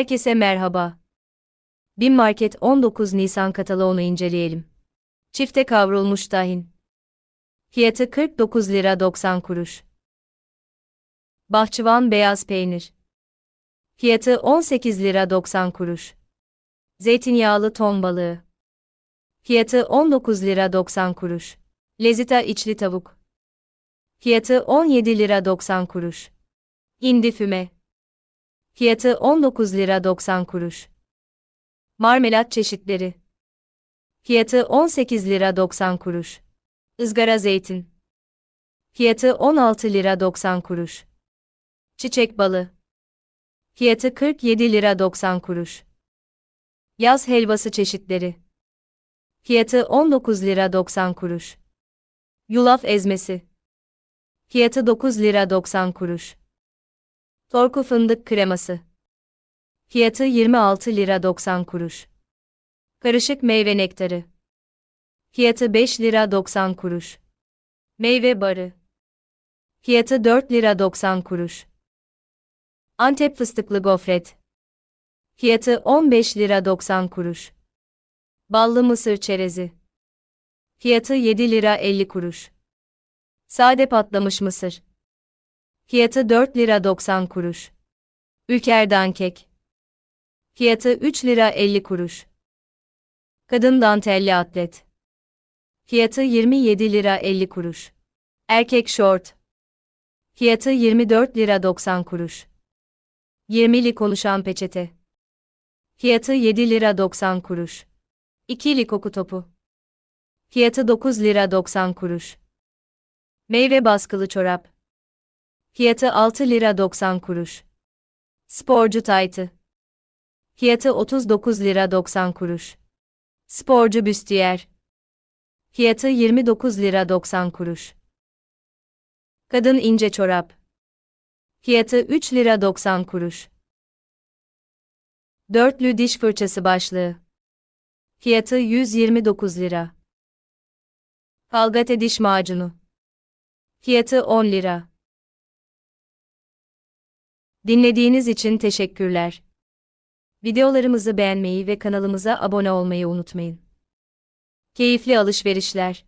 Herkese merhaba. Bin Market 19 Nisan kataloğunu inceleyelim. Çifte kavrulmuş tahin. Fiyatı 49 lira 90 kuruş. Bahçıvan beyaz peynir. Fiyatı 18 lira 90 kuruş. Zeytinyağlı ton balığı. Fiyatı 19 lira 90 kuruş. Lezita içli tavuk. Fiyatı 17 lira 90 kuruş. Hindi füme. Fiyatı 19 lira 90 kuruş. Marmelat çeşitleri. Fiyatı 18 lira 90 kuruş. Izgara zeytin. Fiyatı 16 lira 90 kuruş. Çiçek balı. Fiyatı 47 lira 90 kuruş. Yaz helvası çeşitleri. Fiyatı 19 lira 90 kuruş. Yulaf ezmesi. Fiyatı 9 lira 90 kuruş. Torku fındık kreması. Fiyatı 26 lira 90 kuruş. Karışık meyve nektarı. Fiyatı 5 lira 90 kuruş. Meyve barı. Fiyatı 4 lira 90 kuruş. Antep fıstıklı gofret. Fiyatı 15 lira 90 kuruş. Ballı mısır çerezi. Fiyatı 7 lira 50 kuruş. Sade patlamış mısır. Fiyatı 4 lira 90 kuruş. Ülkerdan kek. Fiyatı 3 lira 50 kuruş. Kadın dantelli atlet. Fiyatı 27 lira 50 kuruş. Erkek şort. Fiyatı 24 lira 90 kuruş. 20'li konuşan peçete. Fiyatı 7 lira 90 kuruş. İkili koku topu. Fiyatı 9 lira 90 kuruş. Meyve baskılı çorap. Fiyatı 6 lira 90 kuruş. Sporcu taytı. Fiyatı 39 lira 90 kuruş. Sporcu büstiyer. Fiyatı 29 lira 90 kuruş. Kadın ince çorap. Fiyatı 3 lira 90 kuruş. Dörtlü diş fırçası başlığı. Fiyatı 129 lira. Palgate diş macunu. Fiyatı 10 lira. Dinlediğiniz için teşekkürler. Videolarımızı beğenmeyi ve kanalımıza abone olmayı unutmayın. Keyifli alışverişler.